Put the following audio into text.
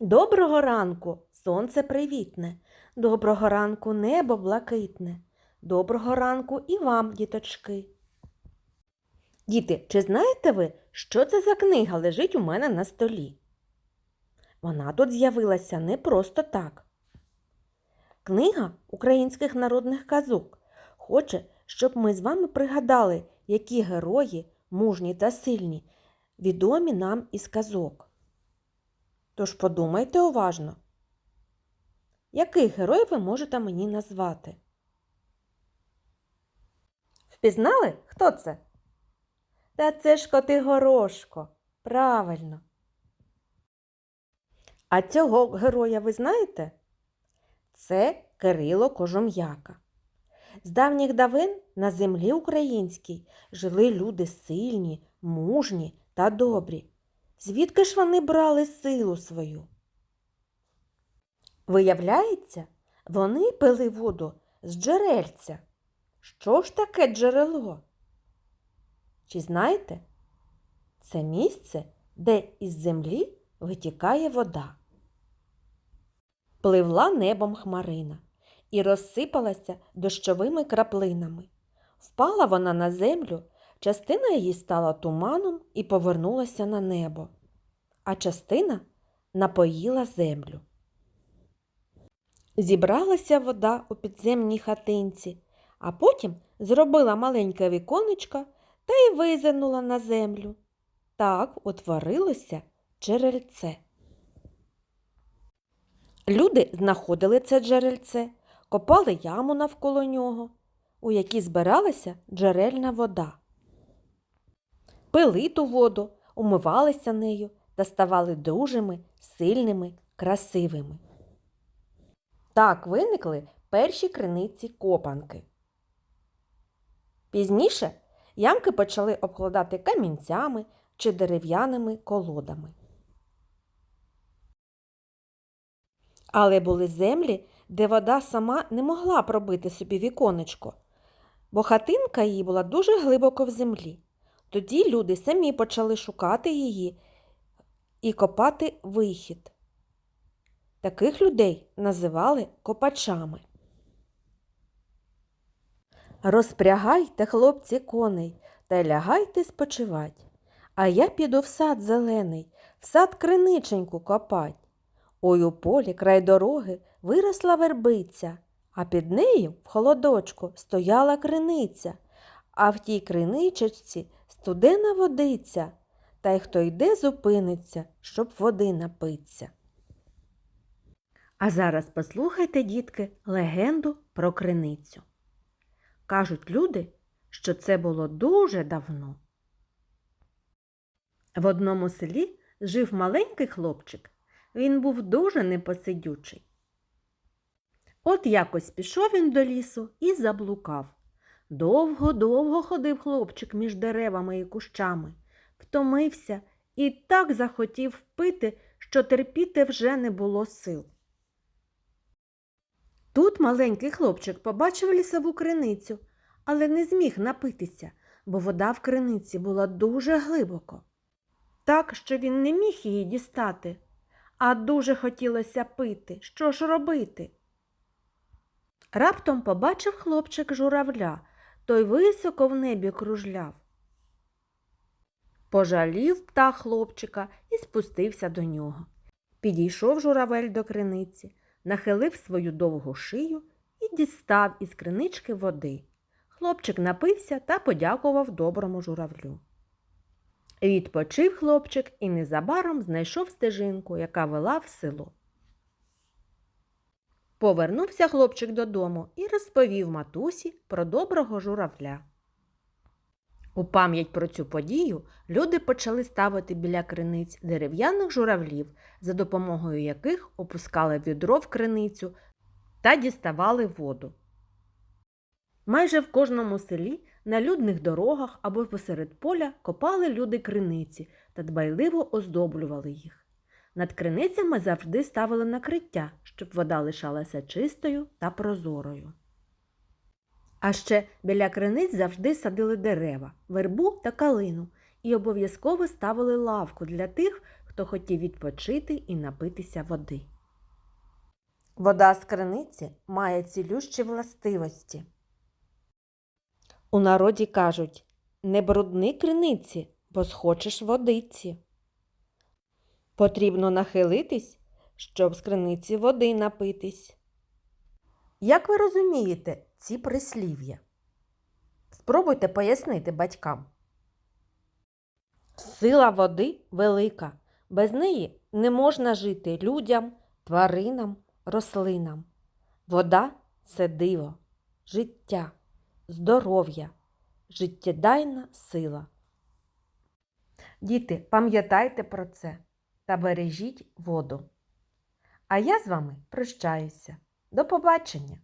Доброго ранку, сонце привітне. Доброго ранку, небо блакитне. Доброго ранку і вам, діточки. Діти, чи знаєте ви, що це за книга лежить у мене на столі? Вона тут з'явилася не просто так. Книга українських народних казок хоче, щоб ми з вами пригадали, які герої, мужні та сильні, відомі нам із казок. Тож подумайте уважно, яких героїв ви можете мені назвати? Впізнали, хто це? Та це ж Котигорошко. Правильно. А цього героя ви знаєте? Це Кирило Кожум'яка. З давніх давин на землі українській жили люди сильні, мужні та добрі. Звідки ж вони брали силу свою? Виявляється, вони пили воду з джерельця. Що ж таке джерело? Чи знаєте? Це місце, де із землі витікає вода. Пливла небом хмарина і розсипалася дощовими краплинами. Впала вона на землю, частина її стала туманом і повернулася на небо, а частина напоїла землю. Зібралася вода у підземній хатинці, а потім зробила маленьке віконечко та й визирнула на землю. Так утворилося джерельце. Люди знаходили це джерельце, копали яму навколо нього, у якій збиралася джерельна вода. Пили ту воду, умивалися нею та ставали дужими, сильними, красивими. Так виникли перші криниці копанки. Пізніше ямки почали обкладати камінцями чи дерев'яними колодами. Але були землі, де вода сама не могла пробити собі віконечко, бо хатинка її була дуже глибоко в землі. Тоді люди самі почали шукати її і копати вихід. Таких людей називали копачами. Розпрягайте, хлопці, коней, та лягайте спочивать. А я піду в сад зелений, в сад криниченьку копать. Ой у полі край дороги виросла вербиця, а під нею в холодочку стояла криниця, а в тій криничечці студена водиця, та й хто йде зупиниться, щоб води напиться. А зараз послухайте, дітки, легенду про криницю. Кажуть люди, що це було дуже давно. В одному селі жив маленький хлопчик. Він був дуже непосидючий. От якось пішов він до лісу і заблукав. Довго-довго ходив хлопчик між деревами і кущами, втомився і так захотів пити, що терпіти вже не було сил. Тут маленький хлопчик побачив лісову криницю, але не зміг напитися, бо вода в криниці була дуже глибоко. Так, що він не міг її дістати, а дуже хотілося пити. Що ж робити? Раптом побачив хлопчик журавля, той високо в небі кружляв. Пожалів птах хлопчика і спустився до нього. Підійшов журавель до криниці, нахилив свою довгу шию і дістав із кринички води. Хлопчик напився та подякував доброму журавлю. Відпочив хлопчик і незабаром знайшов стежинку, яка вела в село. Повернувся хлопчик додому і розповів матусі про доброго журавля. У пам'ять про цю подію люди почали ставити біля криниць дерев'яних журавлів, за допомогою яких опускали відро в криницю та діставали воду. Майже в кожному селі на людних дорогах або посеред поля копали люди криниці та дбайливо оздоблювали їх. Над криницями завжди ставили накриття, щоб вода лишалася чистою та прозорою. А ще біля криниць завжди садили дерева, вербу та калину і обов'язково ставили лавку для тих, хто хотів відпочити і напитися води. Вода з криниці має цілющі властивості. У народі кажуть не брудни криниці, бо схочеш водиці. Потрібно нахилитись, щоб з криниці води напитись. Як ви розумієте ці прислів'я? Спробуйте пояснити батькам. Сила води велика. Без неї не можна жити людям, тваринам, рослинам. Вода це диво, життя, здоров'я, життєдайна сила. Діти, пам'ятайте про це та бережіть воду. А я з вами прощаюся. До побачення!